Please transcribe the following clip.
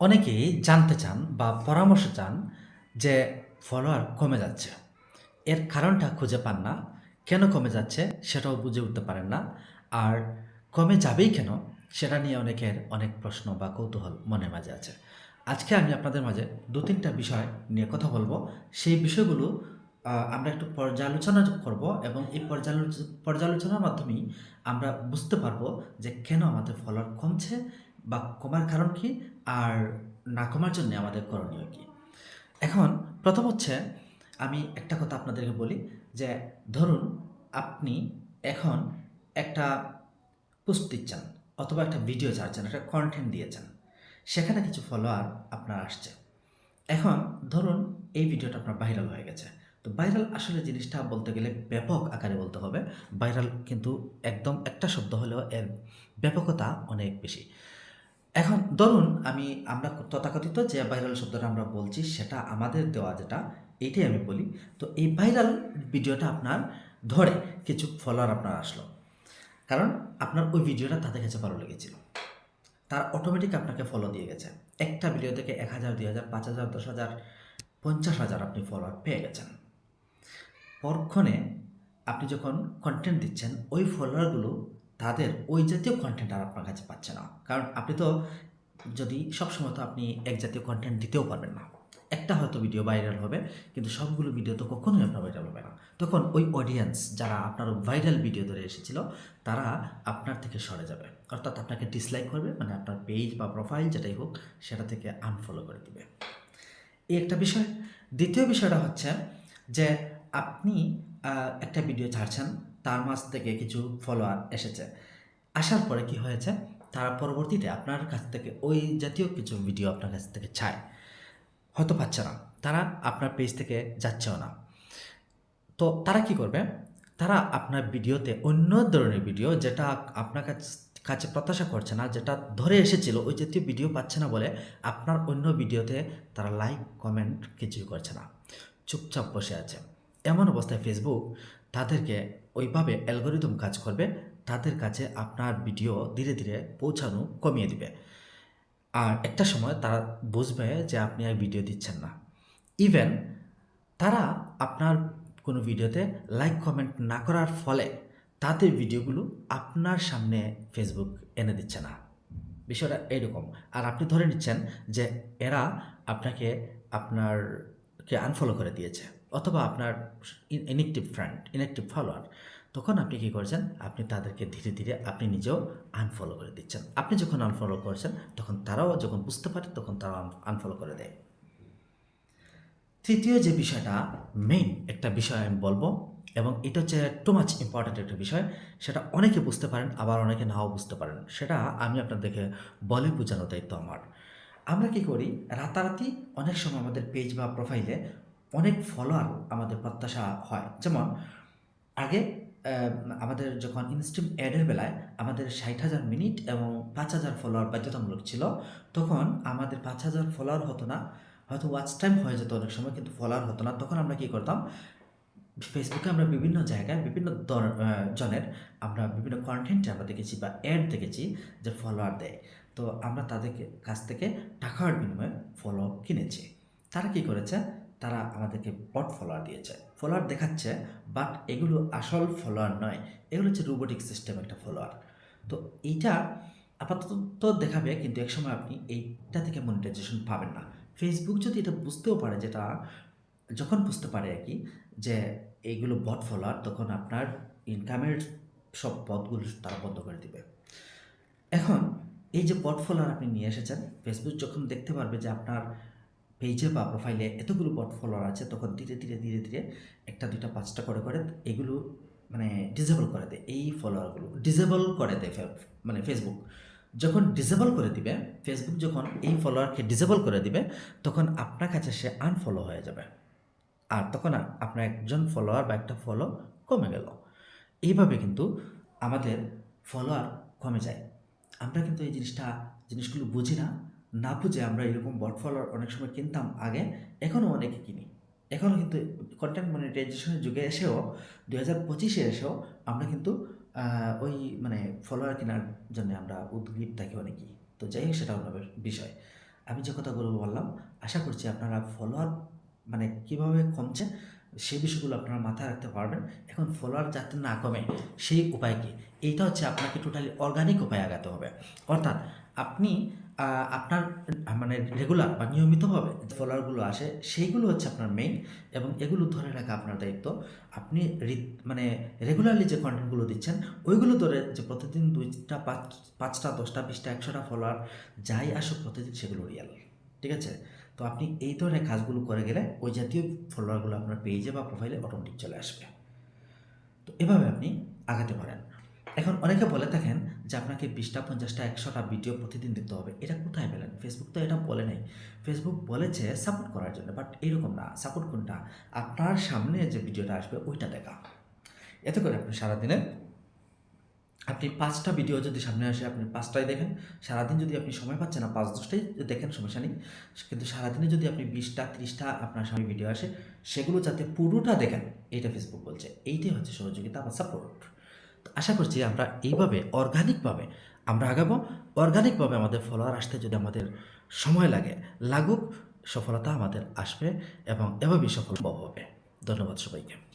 অনেকেই জানতে চান বা পরামর্শ চান যে ফলোয়ার কমে যাচ্ছে। এর কারণটা খুঁজে পান না। কেন কমে যাচ্ছে সেটাও বুঝে উঠতে পারেন না। আর কমে যাবেই কেন সেটা নিয়ে অনেকের অনেক প্রশ্ন বা কৌতূহল মনে মাঝে আছে। আজকে আমি আপনাদের মাঝে দু তিনটা বিষয় নিয়ে কথা বলব। সেই বিষয়গুলো আমরা একটু পর্যালোচনা করব এবং এই পর্যালোচ, পর্যালোচনার মাধ্যমেই আমরা বুঝতে পারব যে কেন আমাদের ফলোয়ার কমছে বা কমার কারণ কি? আর না কমার জন্য আমাদের করণীয় কি? এখন প্রথম হচ্ছে আমি একটা কথা আপনাদেরকে বলি যে, ধরুন আপনি এখন একটা পোস্ট দিচ্ছেন অথবা একটা ভিডিও ছাড়ছেন, একটা কন্টেন্ট দিয়েছেন সেখানে কিছু ফলোয়ার আপনার আসছে। এখন ধরুন এই ভিডিওটা আপনার ভাইরাল হয়ে গেছে। তো ভাইরাল আসলে জিনিসটা বলতে গেলে ব্যাপক আকারে বলতে হবে। ভাইরাল কিন্তু একদম একটা শব্দ হলেও এর ব্যাপকতা অনেক বেশি। এখন ধরুন আমি, আমরা তথাকথিত যে ভাইরাল শব্দটা আমরা বলছি, সেটা আমাদের দেওয়া যেটা, এইটাই আমি বলি। তো এই ভাইরাল ভিডিওটা আপনার ধরে কিছু ফলোয়ার আপনার আসলো। কারণ আপনার ওই ভিডিওটা তাদের কাছে ভালো লেগেছিল। তার অটোমেটিক আপনাকে ফলো দিয়ে গেছে। একটা ভিডিও থেকে এক হাজার, দুই হাজার, পাঁচ হাজার, দশ হাজার, পঞ্চাশ হাজার আপনি ফলোয়ার পেয়ে গেছেন। পরক্ষণে আপনি যখন কন্টেন্ট দিচ্ছেন, ওই ফলোয়ারগুলো তাদের ওই জাতীয় কন্টেন্ট আর আপনার কাছে পাচ্ছে না। কারণ আপনি তো যদি সবসময় তো আপনি এক জাতীয় কন্টেন্ট দিতেও পারবেন না। একটা হয়তো ভিডিও ভাইরাল হবে, কিন্তু সবগুলো ভিডিও তো কখনোই আপনার ভাইরাল হবে না। তখন ওই অডিয়েন্স যারা আপনার ভাইরাল ভিডিও ধরে এসেছিল, তারা আপনার থেকে সরে যাবে। অর্থাৎ আপনাকে ডিসলাইক করবে মানে আপনার পেজ বা প্রোফাইল যেটাই হোক, সেটা থেকে আনফলো করে দিবে। এই একটা বিষয়। দ্বিতীয় বিষয়টা হচ্ছে যে আপনি একটা ভিডিও ছাড়ছেন তার মাঝ থেকে কিছু ফলোয়ার এসেছে। আসার পরে কি হয়েছে? তারা পরবর্তীতে আপনার কাছ থেকে ওই জাতীয় কিছু ভিডিও আপনার কাছ থেকে চায়। হয়তো পাচ্ছে না। তারা আপনার পেজ থেকে যাচ্ছেও না। তো তারা কি করবে? তারা আপনার ভিডিওতে অন্য ধরনের ভিডিও যেটা আপনার কাছে প্রত্যাশা করছে না, যেটা ধরে এসেছিল, ওই জাতীয় ভিডিও পাচ্ছে না বলে আপনার অন্য ভিডিওতে তারা লাইক কমেন্ট কিছুই করছে না। চুপচাপ বসে আছে। এমন অবস্থায় ফেসবুক তাদেরকে ওইভাবে অ্যালগোরিদম কাজ করবে, তাদের কাছে আপনার ভিডিও ধীরে ধীরে পৌঁছানো কমিয়ে দিবে। আর একটা সময় তারা বুঝবে যে আপনি আর ভিডিও দিচ্ছেন না। ইভেন তারা আপনার কোনো ভিডিওতে লাইক কমেন্ট না করার ফলে তাদের ভিডিওগুলো আপনার সামনে ফেসবুক এনে দিচ্ছে না। বিষয়টা এরকম আর আপনি ধরে নিচ্ছেন যে এরা আপনাকে, আপনারকে আনফলো করে দিয়েছে। অথবা আপনার ইনএক্টিভ ফ্রেন্ড ইনএক্টিভ ফলোয়ার তখন আপনি কী করছেন? আপনি তাদেরকে ধীরে ধীরে আপনি নিজেও আনফলো করে দিচ্ছেন। আপনি যখন আনফলো করছেন, তখন তারাও যখন বুঝতে পারে, তখন তারাও আনফলো করে দেয়। তৃতীয় যে বিষয়টা মেইন একটা বিষয় আমি বলব, এবং এটা হচ্ছে টু মাচ ইম্পর্ট্যান্ট একটা বিষয়, সেটা অনেকে বুঝতে পারেন, আবার অনেকে নাও বুঝতে পারেন। সেটা আমি আপনাদেরকে বলে বোঝানোর দায়িত্ব আমার। আমরা কি করি? রাতারাতি অনেক সময় আমাদের পেজ বা প্রোফাইলে অনেক ফলোয়ার আমাদের প্রত্যাশা হয়। যেমন, আগে আমাদের যখন ইনস্টিম অ্যাডের বেলায় আমাদের ষাট হাজার মিনিট এবং পাঁচ হাজার ফলোয়ার বাধ্যতামূলক ছিল, তখন আমাদের পাঁচ হাজার ফলোয়ার হতো না। হয়তো ওয়াচ টাইম হয়ে যেত অনেক সময়, কিন্তু ফলোয়ার হতো না। তখন আমরা কী করতাম ফেসবুকে আমরা বিভিন্ন জায়গায়, বিভিন্ন জনের আমরা বিভিন্ন কন্টেন্টে আমরা দেখেছি বা অ্যাড দেখেছি যে ফলোয়ার দেয়। তো আমরা তাদেরকে, কাছ থেকে টাকার বিনিময়ে ফলো কিনেছি। তারা কি করেছে তারা আমাদেরকে বট ফলোয়ার দিয়েছে। ফলোয়ার দেখাচ্ছে বাট এগুলো আসল ফলোয়ার নয়। এগুলো হচ্ছে রোবোটিক সিস্টেম একটা ফলোয়ার তো এইটা আপাতত দেখাবে, কিন্তু এক সময় আপনি এইটা থেকে মনিটাইজেশন পাবেন না। ফেসবুক যদি এটা বুঝতেও পারে, যেটা যখন বুঝতে পারে আর কি, যে এইগুলো বট ফলোয়ার তখন আপনার ইনকামের সব পথগুলো তারা বন্ধ করে দিবে। এখন এই যে বট ফলোয়ার আপনি নিয়ে এসেছেন ফেসবুক যখন দেখতে পারবে যে আপনার পেজে বা প্রোফাইলে এতগুলো বট ফলোয়ার আছে, তখন ধীরে ধীরে ধীরে ধীরে একটা, দুইটা, পাঁচটা করে করে এগুলো মানে ডিসেবল করে দেয়। এই ফলোয়ারগুলো ডিসেবল করে দেয় মানে ফেসবুক যখন ডিসেবল করে দিবে ফেসবুক যখন এই ফলোয়ারকে ডিসেবল করে দিবে, তখন আপনার কাছে সে আনফলো হয়ে যাবে। আর তখন আপনার একজন ফলোয়ার বা একটা ফলো কমে গেল। এইভাবে কিন্তু আমাদের ফলোয়ার কমে যায়। আমরা কিন্তু এই জিনিসটা, জিনিসগুলো বুঝি না। না বুঝে আমরা এরকম বট ফলোয়ার অনেক সময় কিনতাম আগে, এখনও অনেকে কিনি। এখনও কিন্তু কন্টেন্ট মনিটাইজেশনের যুগে এসেও দু হাজার পঁচিশে এসেও আমরা কিন্তু ওই মানে ফলোয়ার কেনার জন্য আমরা উদ্গ্রীব থাকি অনেকেই। তো যাই হোক, সেটা অন্য বিষয়। আমি যে কথাগুলো বললাম, আশা করছি আপনারা ফলোয়ার মানে কীভাবে কমছে সেই বিষয়গুলো আপনারা মাথায় রাখতে পারবেন। এখন ফলোয়ার যাতে না কমে, সেই উপায় কি? এইটা হচ্ছে আপনাকে টোটালি অর্গানিক উপায়ে আগাতে হবে। অর্থাৎ আপনি আপনার মানে রেগুলার বা নিয়মিতভাবে ফলোয়ারগুলো আসে, সেইগুলো হচ্ছে আপনার মেইন এবং এগুলো ধরে রাখা আপনার দায়িত্ব। আপনি মানে রেগুলারলি যে কন্টেন্টগুলো দিচ্ছেন, ওইগুলো ধরে যে প্রতিদিন দুইটা পাঁচ, পাঁচটা, দশটা, বিশটা, একশোটা ফলোয়ার যাই আসুক প্রতিদিন সেগুলো রিয়াল ঠিক আছে? তো আপনি এই ধরনের কাজগুলো করে গেলে ওই জাতীয় ফলোয়ারগুলো আপনার পেজে বা প্রোফাইলে অটোমেটিক চলে আসবে। তো এভাবে আপনি আগাতে পারেন। এখন অনেকে বলে থাকেন যে আপনাকে বিশটা, পঞ্চাশটা, একশোটা ভিডিও প্রতিদিন দিতে হবে। এটা কোথায় পেলেন? ফেসবুক তো এটা বলে নাই। ফেসবুক বলেছে সাপোর্ট করার জন্য বাট এইরকম না। সাপোর্ট কোনটা? আপনার সামনে যে ভিডিওটা আসবে, ওইটা দেখা। এতে করে আপনি সারাদিনে আপনি পাঁচটা ভিডিও যদি সামনে আসে, আপনি পাঁচটাই দেখেন। সারাদিন যদি আপনি সময় পাচ্ছেন না, পাঁচ, দশটাই দেখেন, সমস্যা নেই। কিন্তু সারাদিনে যদি আপনি বিশটা, ত্রিশটা আপনার সামনে ভিডিও আসে, সেগুলো যাতে পুরোটা দেখেন এইটা ফেসবুক বলছে। এইটাই হচ্ছে সহযোগিতা বা সাপোর্ট আশা করছি আমরা এইভাবে অর্গানিকভাবে আমরা আগাবো। অর্গানিকভাবে আমাদের ফলোয়ার আসতে যদি আমাদের সময় লাগে, লাগুক, সফলতা আমাদের আসবে এবং এভাবেই সফল হবে। ধন্যবাদ সবাইকে।